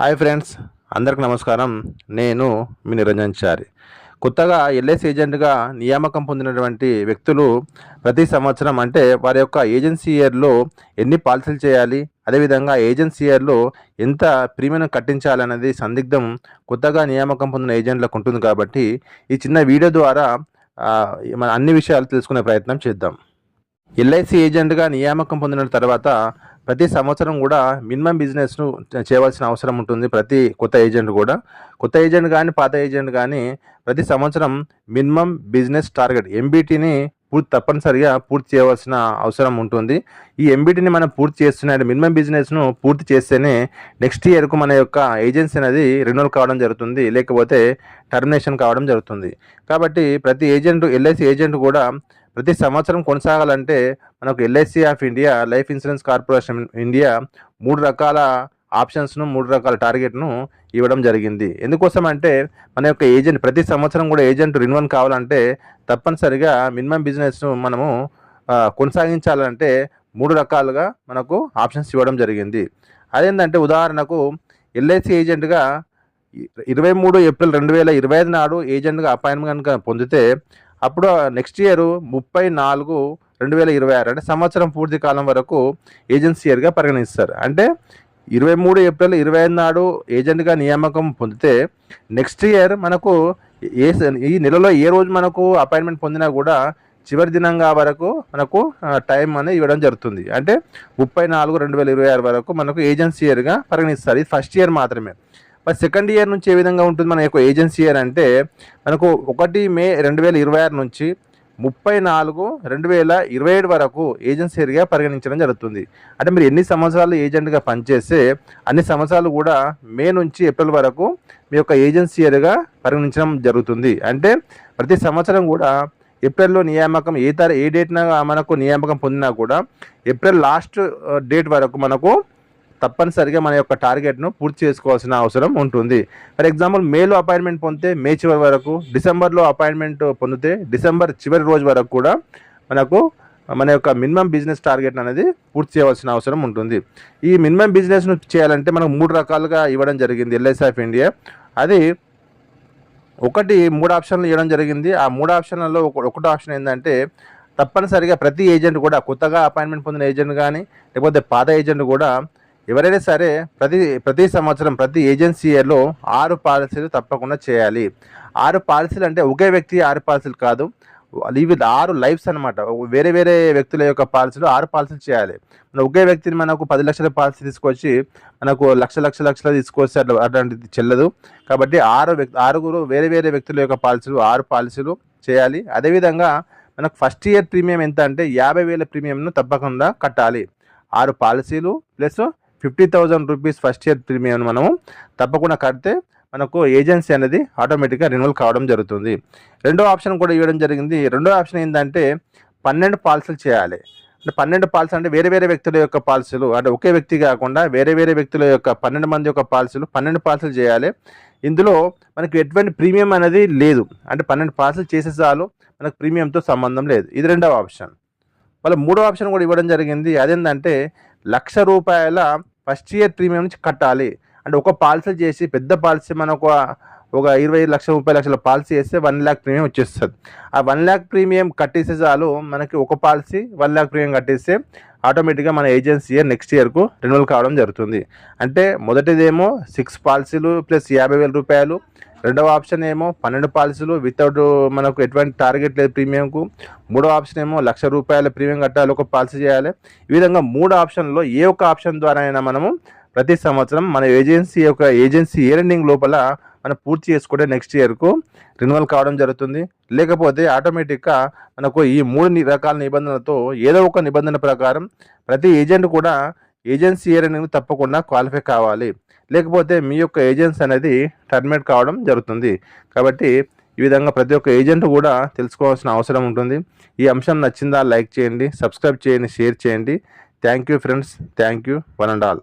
Hi friends అందరికి నమస్కారం. నేను మీ నిరంజన్ చారి. కొత్తగా ఎల్ఐసి ఏజెంట్గా నియామకం పొందినటువంటి వ్యక్తులు ప్రతి సంవత్సరం అంటే వారి యొక్క ఏజెన్సీ ఇయర్లో ఎన్ని పాలసీలు చేయాలి అదేవిధంగా ఏజెన్సీ ఇయర్లో ఎంత ప్రీమియం కట్టించాలనేది సందిగ్ధం కొత్తగా నియామకం పొందిన ఏజెంట్లకు ఉంటుంది కాబట్టి ఈ చిన్న వీడియో ద్వారా మన అన్ని విషయాలు తెలుసుకునే ప్రయత్నం చేద్దాం. ఎల్ఐసి ఏజెంట్గా నియామకం పొందిన తర్వాత ప్రతి సంవత్సరం కూడా మినిమం బిజినెస్ను చేయవలసిన అవసరం ఉంటుంది ప్రతి కొత్త ఏజెంట్ కూడా. కొత్త ఏజెంట్ కానీ పాత ఏజెంట్ కానీ ప్రతి సంవత్సరం మినిమం బిజినెస్ టార్గెట్ ఎంబీటీని పూర్తి తప్పనిసరిగా పూర్తి చేయవలసిన అవసరం ఉంటుంది. ఈ ఎంబీటీని మనం పూర్తి చేస్తున్నాడు మినిమం బిజినెస్ను పూర్తి చేస్తేనే నెక్స్ట్ ఇయర్కు మన యొక్క ఏజెన్సీ అనేది రెన్యువల్ కావడం జరుగుతుంది లేకపోతే టర్మినేషన్ కావడం జరుగుతుంది. కాబట్టి ప్రతి ఏజెంట్ ఎల్ఐసి ఏజెంట్ కూడా ప్రతి సంవత్సరం కొనసాగాలంటే మనకు LIC of India life insurance corporation India మూడు రకాల ఆప్షన్స్ను మూడు రకాల టార్గెట్ను ఇవ్వడం జరిగింది. ఎందుకోసం అంటే మన యొక్క ఏజెంట్ ప్రతి సంవత్సరం కూడా ఏజెంట్ రిన్వన్ కావాలంటే తప్పనిసరిగా మినిమం బిజినెస్ను మనము కొనసాగించాలంటే మూడు రకాలుగా మనకు ఆప్షన్స్ ఇవ్వడం జరిగింది. అదేంటంటే ఉదాహరణకు ఎల్ఐసి ఏజెంట్గా ఇరవై మూడు ఏప్రిల్ రెండు వేల ఇరవై ఐదు నాడు ఏజెంట్గా అపాయింట్మెంట్ కనుక పొందితే అప్పుడు నెక్స్ట్ ఇయర్ ముప్పై నాలుగు రెండు వేల ఇరవై ఆరు అంటే సంవత్సరం పూర్తి కాలం వరకు ఏజెన్సీ ఇయర్గా పరిగణిస్తారు. అంటే ఇరవై మూడు ఏప్రిల్ ఇరవై ఐదు నాడు ఏజెంట్గా నియామకం పొందితే నెక్స్ట్ ఇయర్ మనకు ఏ స- ఈ నెలలో ఏ రోజు మనకు అపాయింట్మెంట్ పొందినా కూడా చివరి దినంగా వరకు మనకు టైం అనేది ఇవ్వడం జరుగుతుంది. అంటే ముప్పై నాలుగు రెండు వేల ఇరవై ఆరు వరకు మనకు ఏజెన్సీ ఇయర్గా పరిగణిస్తారు. ఇది ఫస్ట్ ఇయర్ మాత్రమే. మరి సెకండ్ ఇయర్ నుంచి ఏ విధంగా ఉంటుంది మన యొక్క ఏజెన్సీ ఇయర్ అంటే మనకు ఒకటి మే రెండు వేల ఇరవై ఆరు నుంచి ముప్పై నాలుగు రెండు వేల ఇరవై ఏడు వరకు ఏజెన్సీగా పరిగణించడం జరుగుతుంది. అంటే మీరు ఎన్ని సంవత్సరాలు ఏజెంట్గా పనిచేస్తే అన్ని సంవత్సరాలు కూడా మే నుంచి ఏప్రిల్ వరకు మీ యొక్క ఏజెన్సీ ఇయర్గా పరిగణించడం జరుగుతుంది. అంటే ప్రతి సంవత్సరం కూడా ఏప్రిల్లో నియామకం ఏ తారీ ఏ డేట్న మనకు నియామకం పొందినా కూడా ఏప్రిల్ లాస్ట్ డేట్ uh, వరకు మనకు తప్పనిసరిగా మన యొక్క టార్గెట్ను పూర్తి చేసుకోవాల్సిన అవసరం ఉంటుంది. ఫర్ ఎగ్జాంపుల్ మేలో అపాయింట్మెంట్ పొందితే మే చివరి వరకు డిసెంబర్లో అపాయింట్మెంట్ పొందితే డిసెంబర్ చివరి రోజు వరకు కూడా మనకు మన యొక్క మినిమం బిజినెస్ టార్గెట్ అనేది పూర్తి చేయవలసిన అవసరం ఉంటుంది. ఈ మినిమం బిజినెస్ను చేయాలంటే మనకు మూడు రకాలుగా ఇవ్వడం జరిగింది ఎల్ఐసి ఆఫ్ ఇండియా. అది ఒకటి మూడు ఆప్షన్లు ఇవ్వడం జరిగింది. ఆ మూడు ఆప్షన్లలో ఒకటి ఒకటో ఆప్షన్ ఏంటంటే తప్పనిసరిగా ప్రతి ఏజెంట్ కూడా కొత్తగా అపాయింట్మెంట్ పొందిన ఏజెంట్ కానీ లేకపోతే పాత ఏజెంట్ కూడా ఎవరైనా సరే ప్రతి ప్రతి సంవత్సరం ప్రతి ఏజెన్సీ ఇయర్లో ఆరు పాలసీలు తప్పకుండా చేయాలి. ఆరు పాలసీలు అంటే ఒకే వ్యక్తి ఆరు పాలసీలు కాదు. ఇవి ఆరు లైఫ్స్ అనమాట వేరే వేరే వ్యక్తుల యొక్క పాలసీలు ఆరు పాలసీలు చేయాలి. మన ఒకే వ్యక్తిని మనకు పది లక్షల పాలసీ తీసుకొచ్చి మనకు లక్ష లక్ష లక్షలు తీసుకొస్తే అట్లా అట్లాంటిది చెల్లదు. కాబట్టి ఆరు వ్యక్తి ఆరుగురు వేరే వేరే వ్యక్తుల యొక్క పాలసీలు ఆరు పాలసీలు చేయాలి. అదేవిధంగా మనకు ఫస్ట్ ఇయర్ ప్రీమియం ఎంత అంటే యాభై వేల ప్రీమియంను తప్పకుండా కట్టాలి. ఆరు పాలసీలు plus fifty thousand rupees first year premium మనము తప్పకుండా కడితే మనకు ఏజెన్సీ అనేది ఆటోమేటిక్గా రెన్యువల్ కావడం జరుగుతుంది. రెండో ఆప్షన్ కూడా ఇవ్వడం జరిగింది. రెండో ఆప్షన్ ఏంటంటే పన్నెండు పాలసీలు చేయాలి. అంటే పన్నెండు పాలసీ అంటే వేరే వేరే వ్యక్తుల యొక్క పాలసీలు అంటే ఒకే వ్యక్తి కాకుండా వేరే వేరే వ్యక్తుల యొక్క పన్నెండు మంది యొక్క పాలసీలు పన్నెండు పాలసీలు చేయాలి. ఇందులో మనకి ఎటువంటి ప్రీమియం అనేది లేదు. అంటే పన్నెండు పాలసీలు చేసే చాలు మనకు ప్రీమియంతో సంబంధం లేదు. ఇది రెండవ ఆప్షన్. వాళ్ళ మూడో ఆప్షన్ కూడా ఇవ్వడం జరిగింది. అదేంటంటే లక్ష రూపాయల ఫస్ట్ ఇయర్ ప్రీమియం నుంచి కట్టాలి. అంటే ఒక పాలసీ చేసి పెద్ద పాలసీ మనకు ఒక ఒక ఇరవై లక్ష ముప్పై లక్షల పాలసీ వేస్తే వన్ ల్యాక్ ప్రీమియం వచ్చేస్తుంది. ఆ వన్ ల్యాక్ ప్రీమియం కట్టేసే చాలు మనకి ఒక పాలసీ వన్ ల్యాక్ ప్రీమియం కట్టేస్తే ఆటోమేటిక్గా మన ఏజెన్సీ ఇయర్ నెక్స్ట్ ఇయర్కు రెన్యువల్ కావడం జరుగుతుంది. అంటే మొదటిదేమో సిక్స్ పాలసీలు ప్లస్ యాభై వేల రూపాయలు. రెండవ ఆప్షన్ ఏమో పన్నెండు పాలసీలు వితౌట్ మనకు ఎటువంటి టార్గెట్ లేదు ప్రీమియంకు. మూడో ఆప్షన్ ఏమో లక్ష రూపాయల ప్రీమియం కట్టాలి ఒక పాలసీ చేయాలి. ఈ విధంగా మూడు ఆప్షన్లో ఏ ఒక్క ఆప్షన్ ద్వారా అయినా మనము ప్రతి సంవత్సరం మన ఏజెన్సీ యొక్క ఏజెన్సీ ఇయర్ ఎండింగ్ లోపల మనం పూర్తి చేసుకుంటే నెక్స్ట్ ఇయర్కు రెన్యువల్ కావడం జరుగుతుంది. లేకపోతే ఆటోమేటిక్గా మనకు ఈ మూడు రకాల నిబంధనలతో ఏదో ఒక నిబంధన ప్రకారం ప్రతి ఏజెంట్ కూడా ఏజెన్సీ ఇయర్ అనేది తప్పకుండా క్వాలిఫై కావాలి. లేకపోతే మీ యొక్క ఏజెన్సీ అనేది టర్మినేట్ కావడం జరుగుతుంది. కాబట్టి ఈ విధంగా ప్రతి ఒక్క ఏజెంట్ కూడా తెలుసుకోవాల్సిన అవసరం ఉంటుంది. ఈ అంశం నచ్చిందా లైక్ చేయండి సబ్స్క్రైబ్ చేయండి షేర్ చేయండి. Thank you friends thank you one and all